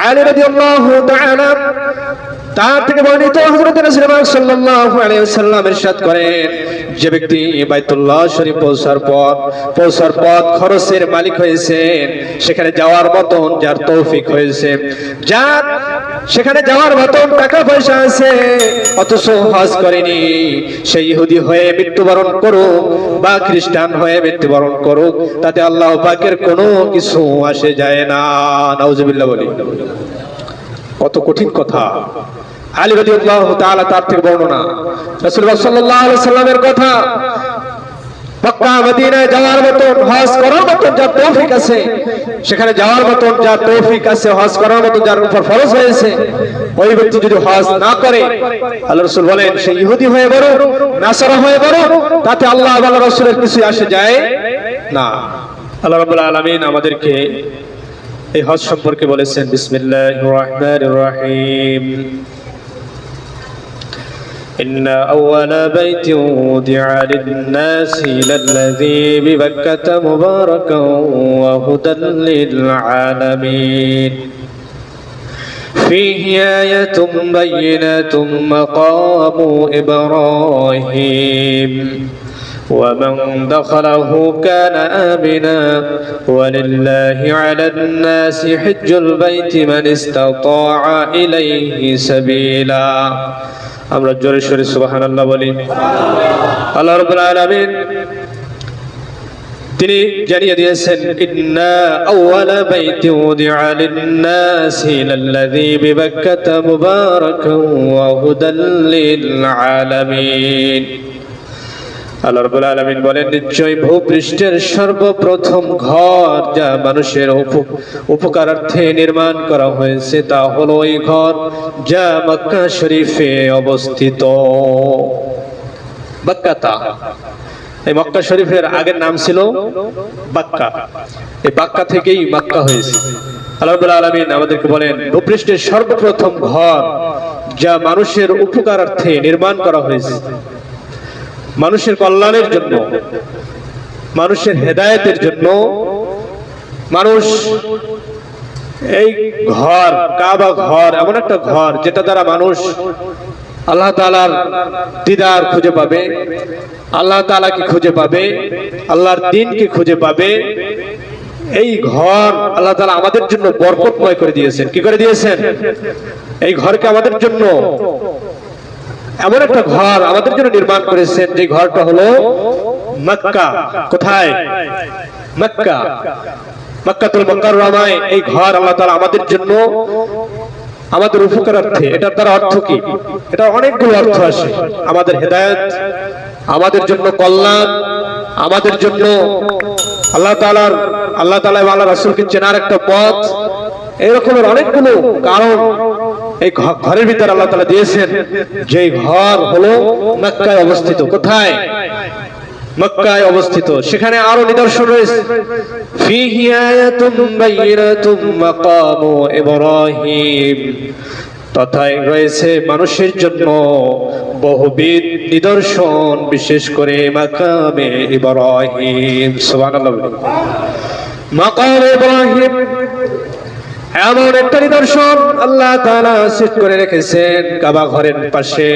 আলী রাদিয়াল্লাহু তাআলা তার থেকে বর্ণিত হযরত রাসূল সাল্লাল্লাহু করেন, যে ব্যক্তি বাইতুল্লাহ শরীফ পৌঁছার পর, পৌঁছার পথ খরচের মালিক হয়েছেন সেখানে যাওয়ার মতন যার তৌফিক হয়েছে। যার সেখানে যাওয়ার মতন টাকা পয়সা আছে, অথচ হজ করেনি। সেই ইহুদি হয়ে মৃত্যুবরণ করুক বা খ্রিস্টান হয়ে মৃত্যুবরণ করুক, তাতে আল্লাহ পাকের কোনো কিছু আসে যায় না। নাউজুবিল্লাহ বলি। কত কঠিন কথা। আলী রাদিয়াল্লাহু তাআলা তার থেকে বর্ণনা। রাসূলুল্লাহ সাল্লাল্লাহু আলাইহি সাল্লামের কথা, মক্কা, মদিনায় যাওয়ার হজ করার যার তৌফিক আছে, সেখানে যাওয়ার যার তৌফিক আছে, হজ করার যার উপর ফরজ হয়েছে, ওই ব্যক্তি যদি হজ না করে, আল্লাহ রাসূল বলেন, সে ইহুদি হয়ে বড়, নাসারা হয়ে বড়, তাতে আল্লাহ আল্লাহ রাসূলের কিছু আসে যায় না। আল্লাহ রাব্বুল আলামিন আমাদেরকে এই হজ সম্পর্কে বলেছেন রহমানির রহিম। إن أول بيت وضع للناس للذي ببكة مباركا وهدى للعالمين. فيه آية بينات مقام إبراهيم. ومن دخله كان آمنا. ولله على الناس حج البيت من استطاع إليه سبيلا. আমরা জোরে সোরে সুবাহান আল্লাহ বলি। আল্লাহ রবুল আলমিন তিনি জানিয়ে দিয়েছেন, ইন্না আউয়ালা বাইতি উদিআ লিন-নাসি লাল্লাযী বিবাক্কাতা মুবারাকান ওয়া হুদাল লিল আলামিন। বলেন নিশ্চয় ভূপৃষ্ঠের সর্বপ্রথম ঘর যা মানুষের উপ- উপকারার্থে নির্মাণ করা হয়েছে তা ঘর যা মক্কা শরীফে অবস্থিত। এই মক্কা শরীফের আগের নাম ছিল বাক্কা। এই বাক্কা থেকেই মক্কা হয়েছে। আল্লাহ আলামিন আমাদেরকে বলেন, ভূপৃষ্ঠের সর্বপ্রথম ঘর যা মানুষের উপকারার্থে নির্মাণ করা হয়েছে। মানুষের কল্যাণের জন্য, মানুষের হেদায়েতের জন্য মানুষ এই ঘর, কাবা ঘর, এমন একটা ঘর যেটা দ্বারা মানুষ আল্লাহ তালার দিদার খুঁজে পাবে, আল্লাহ তালাকে খুঁজে পাবে, আল্লাহর দিনকে খুঁজে পাবে। এই ঘর আল্লাহ তালা আমাদের জন্য বরকতময় করে দিয়েছেন। কি করে দিয়েছেন? এই ঘরকে আমাদের জন্য এমন একটা ঘর আমাদের জন্য নির্মাণ করেছেন, যে ঘরটা হলো মক্কা। কোথায়? মক্কা। মক্কাতুল মুকাররমায় এই ঘর আল্লাহ তাআলা আমাদের জন্য আমাদের উপকারার্থে। এটার দ্বারা অর্থ কি? এটা অনেকগুলো অর্থ আসে আমাদের হেদায়েত, আমাদের জন্য কল্যাণ, আমাদের জন্য আল্লাহ তাআলার, আল্লাহ এবং আল্লাহ রাসূলকে চেনার একটা পথ। এরকমের অনেকগুলো কারণ এই ঘরের ভিতরে আল্লাহ তাআলা দিয়েছেন যে ঘর হলো মক্কায় অবস্থিত। কোথায়? মক্কায় অবস্থিত। সেখানে আরও নিদর্শন রয়েছে। তথায় রয়েছে মানুষের জন্য বহুবিধ নিদর্শন, বিশেষ করে মাকামে ইব্রাহিম। সুবহানাল্লাহ। মাকাম ইব্রাহিম এমন একটা নিদর্শন আল্লাহ তাআলা সেট করে রেখেছেন কাবা ঘরের পাশে।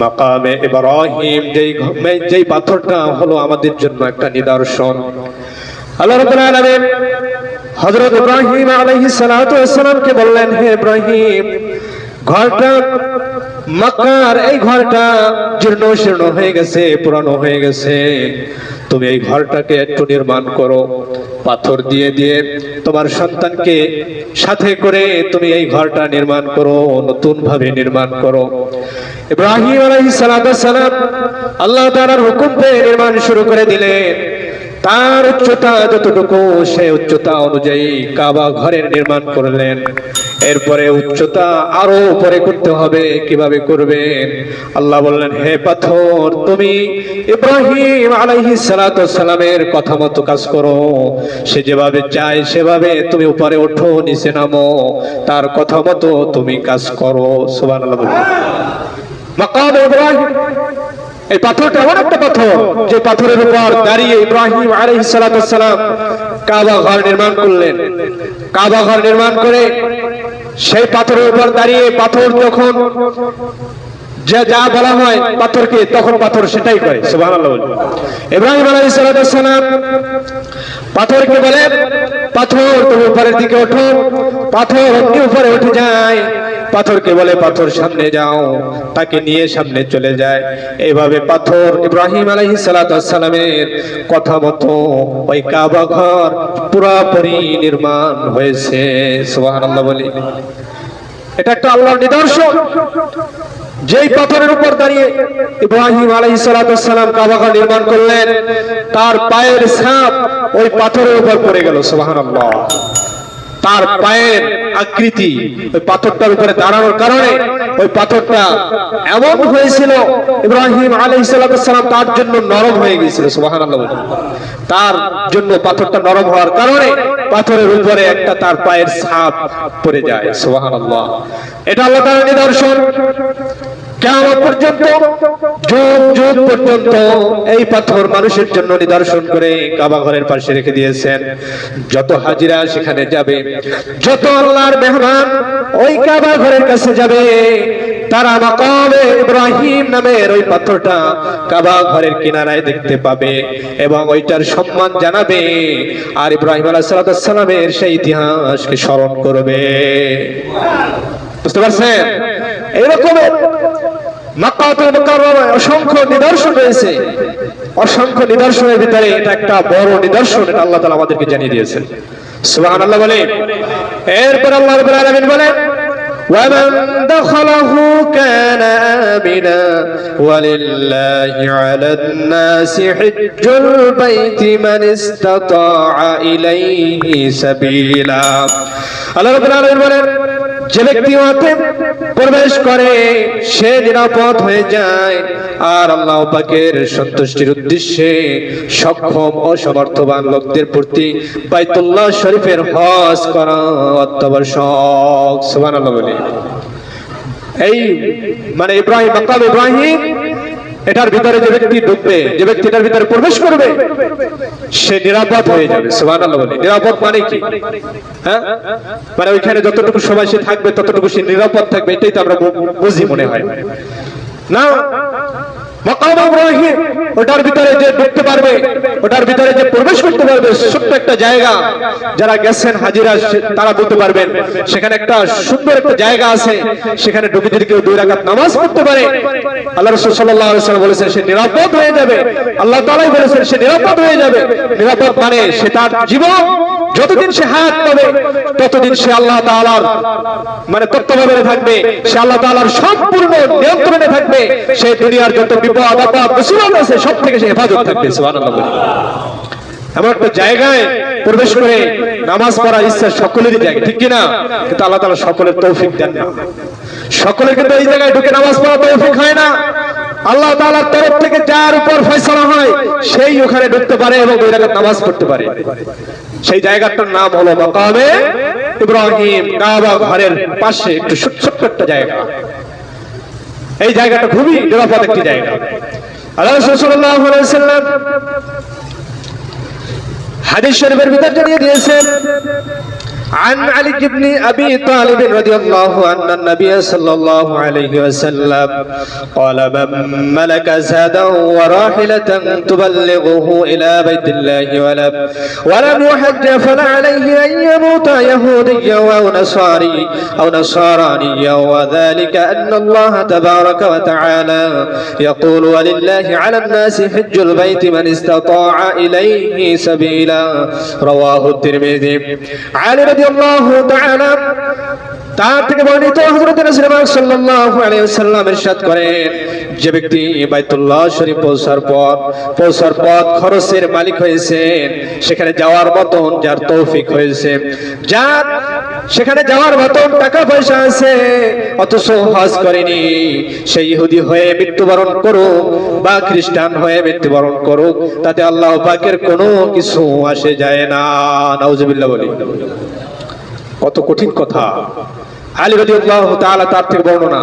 মাকামে ইব্রাহিম যেই যেই পাথরটা হলো আমাদের জন্য একটা নিদর্শন। আল্লাহ রাব্বুল আলামিন হযরত ইব্রাহিম আলাইহিস সালাতু ওয়াসসালামকে বললেন, হে ইব্রাহিম, ঘরটা মক্কার এই ঘরটা জীর্ণ শীর্ণ হয়ে গেছে, পুরানো হয়ে গেছে। তুমি এই ঘরটাকে একটু নির্মাণ করো, পাথর দিয়ে দিয়ে তোমার সন্তানকে সাথে করে তুমি এই ঘরটা নির্মাণ করো নতুন ভাবে নির্মাণ করো। ইব্রাহিম আলাইহিস ওয়াসসালাম আল্লাহ তাআলার হুকুম পেয়ে নির্মাণ শুরু করে দিলেন। তার উচ্চতা যতটুকু, সে উচ্চতা অনুযায়ী কাবা ঘরের নির্মাণ করলেন। এরপরে উচ্চতা আরও উপরে করতে হবে, কীভাবে করবেন? আল্লাহ বললেন, হে পাথর, তুমি ইব্রাহিম আলাইহিস সালাতু সালামের কথা মতো কাজ করো। সে যেভাবে চায়, সেভাবে তুমি উপরে ওঠো, নিচে নামো। তার কথা মতো তুমি কাজ করো। সুবহানাল্লাহ। মাকাম ইব্রাহিম। এই পাথরটা এমন একটা পাথর। যে পাথরের উপর দাঁড়িয়ে ইব্রাহিম আলহিসাম কাবা ঘর নির্মাণ করলেন। কাবা ঘর নির্মাণ করে সেই পাথরের উপর দাঁড়িয়ে পাথর যখন যা যা বলা হয় পাথরকে তখন পাথর সেটাই করে বলে। ইব্রাহিম সালাম পাথরকে বলে, পাথর, তুমি উপরের দিকে ওঠো, পাথর অমনি উপরে উঠে যায়। পাথরকে বলে, পাথর সামনে যাও, তাকে নিয়ে সামনে চলে যায়। এইভাবে পাথর ইব্রাহিম আলাইহিস সালামের কথা মতো ওই কাবা ঘর পুরাপুরি নির্মাণ হয়েছে, সুবহানাল্লাহ বলি। এটা একটা আল্লাহর নিদর্শন। যেই পাথরের উপর দাঁড়িয়ে ইব্রাহিম আলাই সালাম কাবাঘর নির্মাণ করলেন, তার পায়ের ছাপ ওই পাথরের উপর পড়ে গেল, সুবহানাল্লাহ। তার পায়ের আকৃতি ওই পাথরটার উপরে দাঁড়ানোর কারণে ওই পাথরটা এমন হয়েছিল ইব্রাহিম সালাম তার জন্য নরম হয়ে সুবহানাল্লাহ বলে। তার জন্য পাথরটা নরম হওয়ার কারণে পাথরের উপরে একটা তার পায়ের ছাপ পড়ে যায়, সুবহানাল্লাহ এটা আল্লাহ নিদর্শন কেমন পর্যন্ত পর্যন্ত এই পাথর মানুষের জন্য নিদর্শন করে কাবা ঘরের পাশে রেখে দিয়েছেন। যত হাজিরা সেখানে যাবে, যত আল্লাহর মেহমান ওই কাবা ঘরের কাছে যাবে, তারা মাকামে ইব্রাহিম নামের ওই পাথরটা কাবা ঘরের কিনারায় দেখতে পাবে এবং ওইটার সম্মান জানাবে আর ইব্রাহিম আলাইহিস সালামের সেই ইতিহাসকে স্মরণ করবে। বুঝতে পারছেন? এরকম মাক্কাতুল মুকাররমায় অসংখ্য নিদর্শন রয়েছে অসংখ্য নিদর্শনের ভিতরে এটা একটা বড় নিদর্শন এটা আল্লাহ তাআলা আমাদেরকে জানিয়ে দিয়েছেন সুবহানাল্লাহ বলে এরপর আল্লাহ রাব্বুল আলামিন বলেন ومن دخله كان آمنا ولله على الناس حج البيت من استطاع إليه سبيلا আল্লাহ রাব্বুল আলামিন বলেন যে ব্যক্তি ওয়াতে প্রবেশ করে, সে নিরাপদ হয়ে যায়। আর আল্লাহ পাকের সন্তুষ্টির উদ্দেশ্যে সক্ষম অসমর্থবান সমর্থবান লোকদের প্রতি বাইতুল্লাহ শরীফের হজ করা অত্যাবশ্যক। সুবহানাল্লাহ বলি। এই মানে ইব্রাহিম মাকাম ইব্রাহিম এটার ভিতরে যে ব্যক্তি ঢুকবে, যে ব্যক্তি এটার ভিতরে প্রবেশ করবে, সে নিরাপদ হয়ে যাবে নিরাপদ মানে কি? হ্যাঁ? মানে ওইখানে যতটুকু সময় সে থাকবে, ততটুকু সে নিরাপদ থাকবে, এটাই তো আমরা বুঝি মনে হয়। না মাকাম ইব্রাহিম, ওটার ভিতরে যে ঢুকতে পারবে, ওটার ভিতরে যে প্রবেশ করতে পারবে, ছোট্ট একটা জায়গা। যারা গেছেন, হাজিরা তারা বলতে পারবেন, সেখানে একটা সুন্দর একটা জায়গা আছে। সেখানে ঢুকে যদি কেউ দুই রাকাত নামাজ পড়তে পারে, আল্লাহ রাসূল সাল্লাল্লাহু আলাইহি বলেছেন, সে নিরাপদ হয়ে যাবে। আল্লাহ তাআলাই বলেছেন, সে নিরাপদ হয়ে যাবে। নিরাপদ মানে সে তার জীবন, যতদিন সে হায়াত পাবে, ততদিন সে আল্লাহ তাআলার মানে তত্ত্বাবধানে থাকবে, সে আল্লাহ তাআলার সম্পূর্ণ নিয়ন্ত্রণে থাকবে, সে দুনিয়ার যত প্রবেশ করে নামাজ পড়ার ইচ্ছা সকলেরই জায়গা ঠিক কিনা? কিন্তু আল্লাহ তাআলা সকলের তৌফিক দেন না। সকলের কিন্তু এই জায়গায় ঢুকে নামাজ পড়া তৌফিক হয় না। আল্লাহ তাআলার তরফ থেকে যার উপর ফয়সালা হয়, সেই ওখানে ঢুকতে পারে এবং ওই জায়গায় নামাজ পড়তে পারে। সেই জায়গাটার নাম হলো মাকামে ইব্রাহিম, কাবা ঘরের পাশে, একটু ছোট্ট একটা জায়গা। এই জায়গাটা খুবই নিরাপদ একটি জায়গা। হাদিস শরীফের ভিতর জানিয়ে দিয়েছেন عن علي بن أبي طالب رضي الله عنه النبي صلى الله عليه وسلم قال من ملك زادا وراحلة تبلغه إلى بيت الله ولم ولم يحج فلا عليه أن يموت يهوديا أو نصاري أو نصرانيا وذلك أن الله تبارك وتعالى يقول ولله على الناس حج البيت من استطاع إليه سبيلا. رواه الترمذي. علي رضي যে ব্যক্তি বাইতুল্লাহ শরীফ পৌঁছার পর, পৌঁছার পথ খরচের মালিক সেখানে যাওয়ার মতন যার তৌফিক হয়েছে। যার সেখানে যাওয়ার মতন টাকা পয়সা আছে, অথচ হজ করেনি। সেই ইহুদি হয়ে মৃত্যুবরণ করুক বা খ্রিস্টান হয়ে মৃত্যুবরণ করুক, তাতে আল্লাহ পাকের কোনো কিছু আসে যায় না। নাউজুবিল্লাহ বলি। কত কঠিন কথা। আলী রাদিয়াল্লাহু তাআলা তার থেকে বর্ণনা।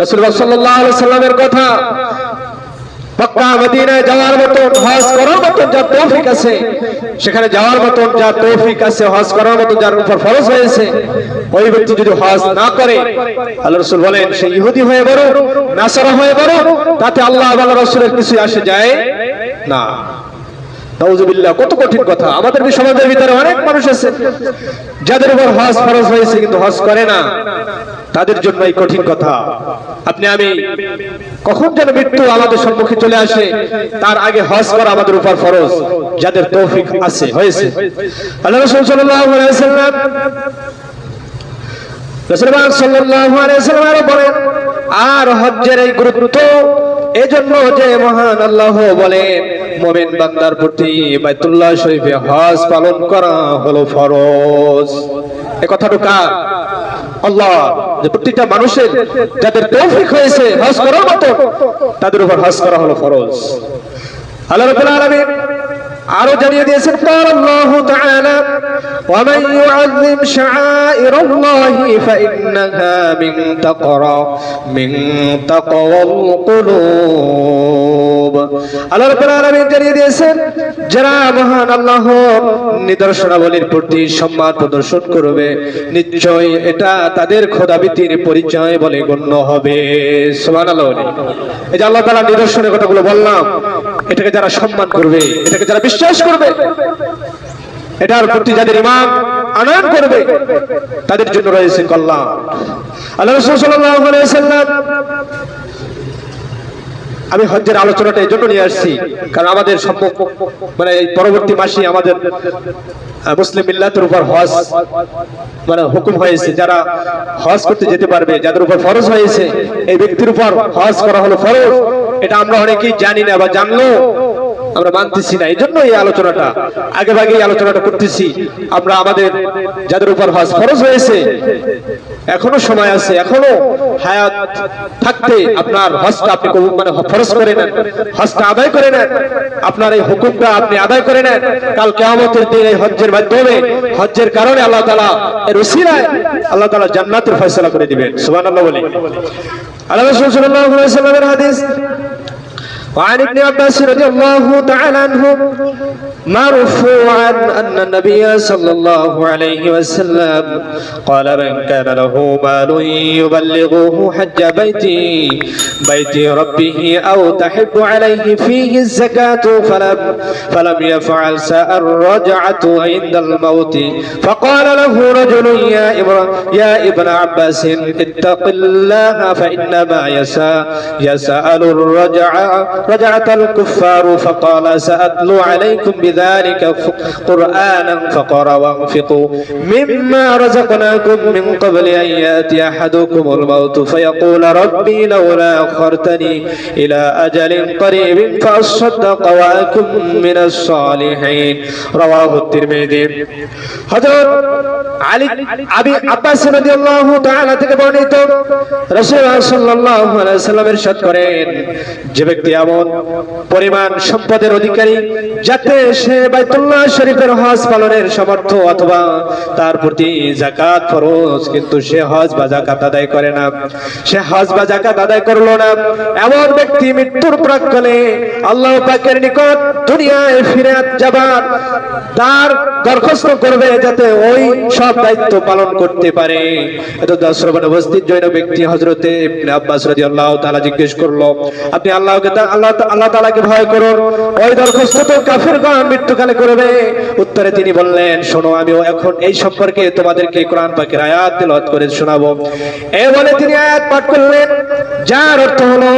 রাসূলুল্লাহ সাল্লাল্লাহু আলাইহি সাল্লামের কথা, মক্কা, মদিনায় যাওয়ার মতন হজ করার মতন যার তৌফিক আছে, সেখানে যাওয়ার মতন যার তৌফিক আছে, হজ করার মতন যার উপর ফরজ হয়েছে, ওই ব্যক্তি যদি হজ না করে আল্লাহ রসুল বলেন, সে ইহুদি হয়ে বড় নাসারা হয়ে বড় তাতে আল্লাহ আল্লাহ রসুলের কিছু আসে যায় না। কত কঠিন কথা। আমাদের সমাজের ভিতরে অনেক মানুষ আছে, যাদের উপর হজ ফরজ হয়েছে কিন্তু হজ করে না। তাদের জন্য এই কঠিন কথা। আপনি, আমি, কখন যেন মৃত্যু আমাদের সম্মুখে চলে আসে, তার আগে হজ করা আমাদের উপর ফরজ, যাদের তৌফিক আছে, হয়েছে। আল্লাহ আর হজ্জের এই গুরুত্ব এজন্য যে মহান আল্লাহ বলে, মোমিন বান্দার প্রতি বাইতুল্লাহ শরীফে হজ পালন করা হলো ফরজ। এ কথাটা কার? আল্লাহ, যে প্রত্যেকটা মানুষের যাদের তৌফিক হয়েছে হজ করার মতো, তাদের উপর হজ করা হলো ফরজ। আল্লাহ রাব্বুল আলামিন আরো জানিয়ে দিয়েছেন পর আল্লাহ তাআলা ওয়া মান ইউআযযিম শাআইরাল্লাহি ফাইন্নাহা মিন তাকওয়া মিন তাকওয়াল কুলুব নিদর্শনাবলীর প্রতি সম্মান প্রদর্শন করবে, নিশ্চয়ই এটা তাদের খোদাবিতির পরিচয় বলে গণ্য হবে। এই যে আল্লাহ তাআলা নিদর্শনের কথাগুলো বললাম, এটাকে যারা সম্মান করবে, এটাকে যারা বিশ্বাস করবে, এটার প্রতি যাদের ইমান আনয়ন করবে, তাদের জন্য রয়েছে কল্যাণ। আল্লাহ রসুল সাল্লাল্লাহু সাল্লাম আমি হজ্জের আলোচনাটা এই জন্য নিয়ে আসছি, কারণ আমাদের সম্মুখ মানে এই পরবর্তী মাসে আমাদের মুসলিম মিল্লাতের উপর হজ মানে হুকুম হয়েছে, যারা হজ করতে যেতে পারবে, যাদের উপর ফরজ হয়েছে, এই ব্যক্তির উপর হজ করা হলো ফরজ। এটা আমরা অনেকেই জানি না বা জানলো, আমরা মানতেছি না, এই জন্য এই আলোচনাটা। আগে ভাগে আলোচনাটা করতেছি, আমরা আমাদের যাদের উপর হজ ফরজ হয়েছে এখনো সময় আছে এখনো হায়াত থাকতে আপনার হজটা আপনি কবুল মানে ফরজ করে নেন হজটা আদায় করে নেন আপনার এই হুকুমটা আপনি আদায় করে নেন কাল কেয়ামতের দিন এই হজ্জের মাধ্যমে হজ্জের কারণে আল্লাহ তাআলা এর উসিলায় আল্লাহ তাআলা জান্নাতের ফয়সালা করে দিবেন সুবহানাল্লাহ বলি আল্লাহ রাসূল সাল্লাল্লাহু আলাইহি ওয়াসাল্লামের হাদিস وعن ابن عباس رضي الله تعالى عنه مرفوعا أن النبي صلى الله عليه وسلم قال من كان له مال يبلغه حج بيتي بيت ربه أو تحب عليه فيه الزكاة فلم فلم يفعل ساء الرجعة عند الموت. فقال له رجل يا ابن يا ابن عباس اتق الله فإنما يسأل يسأل الرجعة رجعت الكفار فقال سأتلو عليكم بذلك قرآنا فقرأ وانفقوا مما رزقناكم من قبل أن يأتي أحدكم الموت فيقول ربي لولا أخرتني إلى أجل قريب فأصدق وأكن من الصالحين رواه الترمذي হযরত আলী আবি আব্বাস রাদিয়াল্লাহু তাআলা থেকে বর্ণিত রাসূলুল্লাহ সাল্লাল্লাহু আলাইহি সাল্লাম ইরশাদ করেন যে ব্যক্তি এমন পরিমাণ সম্পদের অধিকারী যাতে সে বাইতুল্লাহ শরীফের হজ পালনের সমর্থ অথবা তার প্রতি জাকাত ফরজ, কিন্তু সে হজ বা জাকাত আদায় করে না। সে হজ বা জাকাত আদায় করল না। এমন ব্যক্তি মৃত্যুর প্রাককালে আল্লাহ পাকের নিকট দুনিয়ায় ফিরে যাবার তার দরখাস্ত করবে যাতে ওই সব দায়িত্ব পালন করতে পারে। এত দশরবান উপস্থিত জৈন ব্যক্তি হজরতে আব্বাস রাদিয়াল্লাহু তাআলা জিজ্ঞেস করল, আপনি আল্লাহকে আল্লাহ আল্লাহ তাআলাকে ভয় করুন? ওই দরখাস্ত তো কাফেরগণ মৃত্যুকালে করবে। উত্তরে তিনি বললেন, শোনো, আমিও এখন এই সম্পর্কে তোমাদেরকে কোরআন পাকের আয়াত তেলাওয়াত করে শোনাবো। এ বলে তিনি আয়াত পাঠ করলেন। যার অর্থ হলো,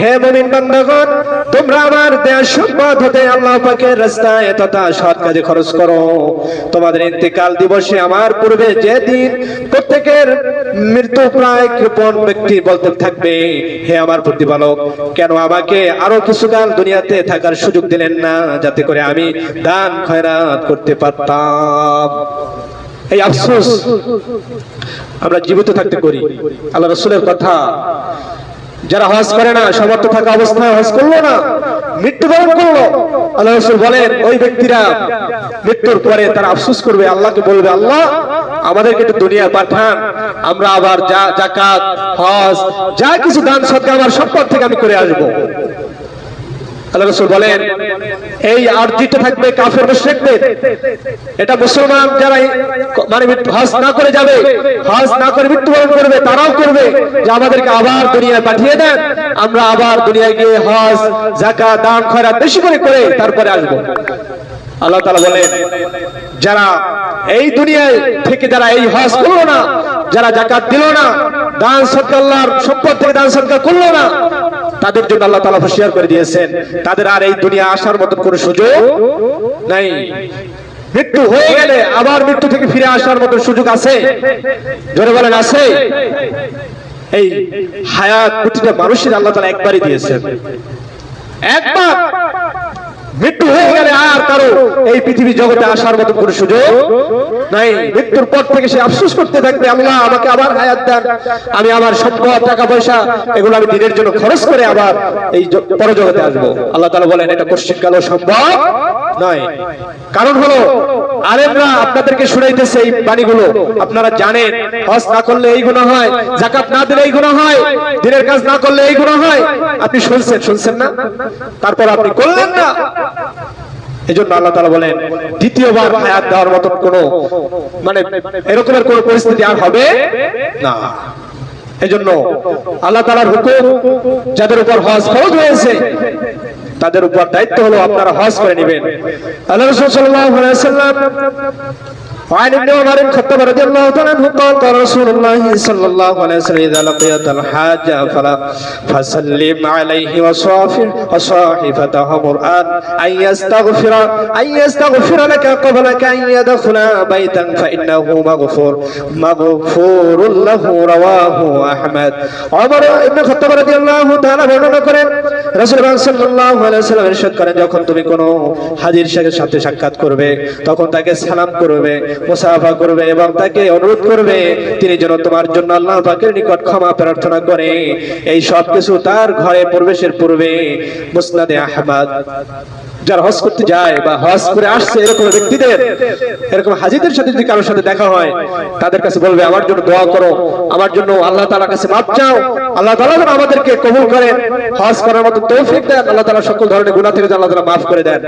হে মুমিন বান্দাগণ, তোমরা আমার দেয়া সম্পদ হতে আল্লাহ পাকের রাস্তায় তথা সৎ কাজে খরচ করো। তোমাদের ইন্তেকাল দিবসে আমার পূর্বে যেদিন প্রত্যেকের মৃত্যু প্রায় কৃপণ ব্যক্তি বলতে থাকবে। হে আমার প্রতিপালক, কেন আমাকে আরও কিছুকাল দুনিয়াতে থাকার সুযোগ দিলেন না? যাতে করে আমি দান খয়রাত করতে পারতাম। এই আফসোস আমরা জীবিত থাকতে করি। আল্লাহ রসুলের কথা, যারা হজ করে না, সমর্থ থাকা অবস্থায় হজ করল না, মৃত্যুবরণ করল। আল্লাহ রসুল বলেন, ওই ব্যক্তিরা মৃত্যুর পরে তারা আফসোস করবে, আল্লাহকে বলবে, আল্লাহ, আমাদেরকে একটু দুনিয়া পাঠান, আমরা আবার যা জাকাত হজ, যা কিছু দান সদকা আমার সম্পদ থেকে আমি করে আসব। আল্লাহ রসুল বলেন, এই আর্জিটা থাকবে কাফের মুশরিকদের। এটা মুসলমান যারা মানে হজ না করে যাবে, হজ না করে মৃত্যুবরণ করবে, তারাও করবে। যে আমাদেরকে আবার দুনিয়ায় পাঠিয়ে দেন, আমরা আবার দুনিয়ায় গিয়ে হজ জাকাত দান, খয়রাত বেশি করে করে তারপরে আসব। আল্লাহ তাআলা বলেন, যারা এই দুনিয়ায় থেকে যারা এই হজ করল না, যারা জাকাত দিল না, দান আল্লাহর সম্পদ থেকে দান সদকা করল না তাদের জন্য আল্লাহ তালা হুশিয়ার করে দিয়েছেন। তাদের আর এই দুনিয়া আসার মতন কোনো সুযোগ নাই। মৃত্যু হয়ে গেলে আবার মৃত্যু থেকে ফিরে আসার মতো সুযোগ আছে। ধরে বলেন, আছে? এই হায়াত প্রতিটা মানুষের আল্লাহ তালা একবারই দিয়েছেন। একবার মৃত্যু হয়ে গেলে আর কারও এই পৃথিবী জগতে আসার মতো কোনো সুযোগ নাই। মৃত্যুর পর থেকে সে আফসোস করতে থাকবে আল্লাহ আমাকে আবার হায়াত দেন। আমি আমার সম্পদ টাকা পয়সা, এগুলো আমি দিনের জন্য খরচ করে আবার এই পরজগতে আসব। আল্লাহ তালা বলেন, এটা কোশ্চিনকালও সম্ভব নয়। কারণ হলো, আলেমরা আপনাদেরকে শুনাইতেছে এই বাণীগুলো। আপনারা জানেন, হজ না করলে এই গুণা হয় জাকাত না দিলে এই গুণা হয়, দিনের কাজ না করলে এই গুণা হয়। আপনি শুনছেন শুনছেন না? তারপর আপনি করলেন না? এই আল্লাহ তালা বলেন, দ্বিতীয়বার হায়াত দেওয়ার মতন কোন মানে এরকমের কোন পরিস্থিতি আর হবে না। এই জন্য আল্লাহ তালার হুকুম, যাদের উপর হজ খরচ হয়েছে, তাদের উপর দায়িত্ব হলো আপনারা হজ করে নেবেন। আল্লাহ রসুল ওয়াসাল্লাম وعن ابن عمر الخطاب رضي الله تعالى عنه قال قال رسول الله صلى الله عليه وسلم اذا لقيت الحاج فلا فسلم عليه وصافر وصاحبته مرآن ان يستغفر ان يستغفر لك قبل ان يدخل بيتا فانه مغفور مغفور له رواه احمد عمر ابن الخطاب رضي الله تعالى বর্ণনা করেন রাসূল সাল্লাল্লাহু আলাইহি ওয়াসাল্লাম ইরশাদ করেন যখন তুমি কোনো হাজির সাথে সাথে সাক্ষাৎ করবে তখন তাকে সালাম করবে মুসাফা করবে এবং তাকে অনুরোধ করবে, তিনি যেন তোমার জন্য আল্লাহ পাকের নিকট ক্ষমা প্রার্থনা করে। এই সব কিছু তার ঘরে প্রবেশের পূর্বে মুসনাদে আহমদ, যারা হজ করতে যায় বা হজ করে আসছে এরকম ব্যক্তিদের, এরকম হাজিদের সাথে যদি কারোর সাথে দেখা হয়, তাদের কাছে বলবে, আমার জন্য দোয়া করো, আমার জন্য আল্লাহ তাআলার কাছে মাপ চাও, আল্লাহ তালা যেন আমাদেরকে কবুল করেন হজ করার মতো তৌফিক দেন, আল্লাহ তালা সকল ধরনের গুনাহ থেকে আল্লাহ তালা মাফ করে দেন।